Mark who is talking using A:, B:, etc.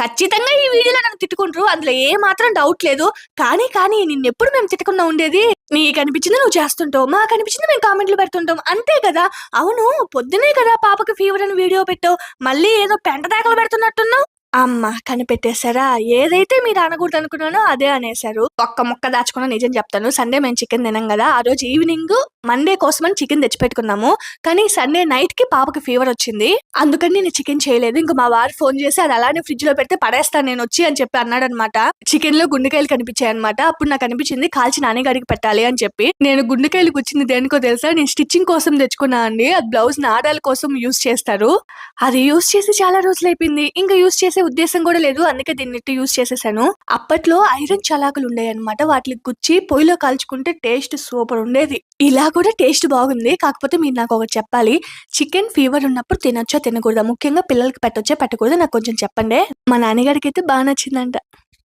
A: ఖచ్చితంగా ఈ వీడియోలో నన్ను తిట్టుకుంటారు. అందులో ఏ మాత్రం డౌట్ లేదు. కానీ కానీ నిన్నెప్పుడు మేము తిట్టకుండా ఉండేది? నీకు అనిపించింది నువ్వు చేస్తుంటావు. మాకు అనిపించింది మేము కామెంట్లు పెడుతుంటాం. అంతే కదా? అవును పొద్దునే కదా పాపకి ఫీవర్ అని వీడియో పెట్టావు. మళ్ళీ ఏదో పెంట దాకలు పెడుతున్నట్టున్నావు. అమ్మ కనిపెట్టేశారా? ఏదైతే మీరు అనకూడదు అనుకున్నానో అదే అనేశారు. ఒక్క మొక్క దాచుకున్న నిజం చెప్తాను. సండే మేము చికెన్ తినం కదా. ఆ రోజు ఈవినింగ్ మండే కోసమని చికెన్ తెచ్చిపెట్టుకున్నాము. కానీ సండే నైట్కి పాపకి ఫీవర్ వచ్చింది. అందుకని నేను చికెన్ చేయలేదు. ఇంకా మా వారు ఫోన్ చేసి అది అలానే ఫ్రిడ్జ్లో పెడితే పడేస్తాను నేను వచ్చి అని చెప్పి అన్నాడు అనమాట చికెన్లో గుండెకాయలు కనిపించాయి అనమాట అప్పుడు నాకు అనిపించింది కాల్చి నాన్నగారికి పెట్టాలి అని చెప్పి. నేను గుండెకాయలు గుచ్చింది దేనికో తెలుసా? నేను స్టిచ్చింగ్ కోసం తెచ్చుకున్నా అండి. అది బ్లౌజ్ నాడాల కోసం యూస్ చేస్తారు. అది యూస్ చేసి చాలా రోజులు అయిపోయింది. ఇంకా యూస్ చేసే ఉద్దేశం కూడా లేదు. అందుకే దీన్ని యూస్ చేసేసాను. అప్పట్లో ఐరన్ చలాకులు ఉండేవి అనమాట వాటికి గుచ్చి పొయ్యిలో కాల్చుకుంటే టేస్ట్ సూపర్ ఉండేది. ఇలా కూడా టేస్ట్ బాగుంది. కాకపోతే మీరు నాకు ఒకటి చెప్పాలి. చికెన్ ఫీవర్ ఉన్నప్పుడు తినొచ్చా తినకూడదా? ముఖ్యంగా పిల్లలకి పెట్టొచ్చా పెట్టకూడదా? నాకు కొంచెం చెప్పండి. మా నాన్నగారికి అయితే బాగా నచ్చిందంట.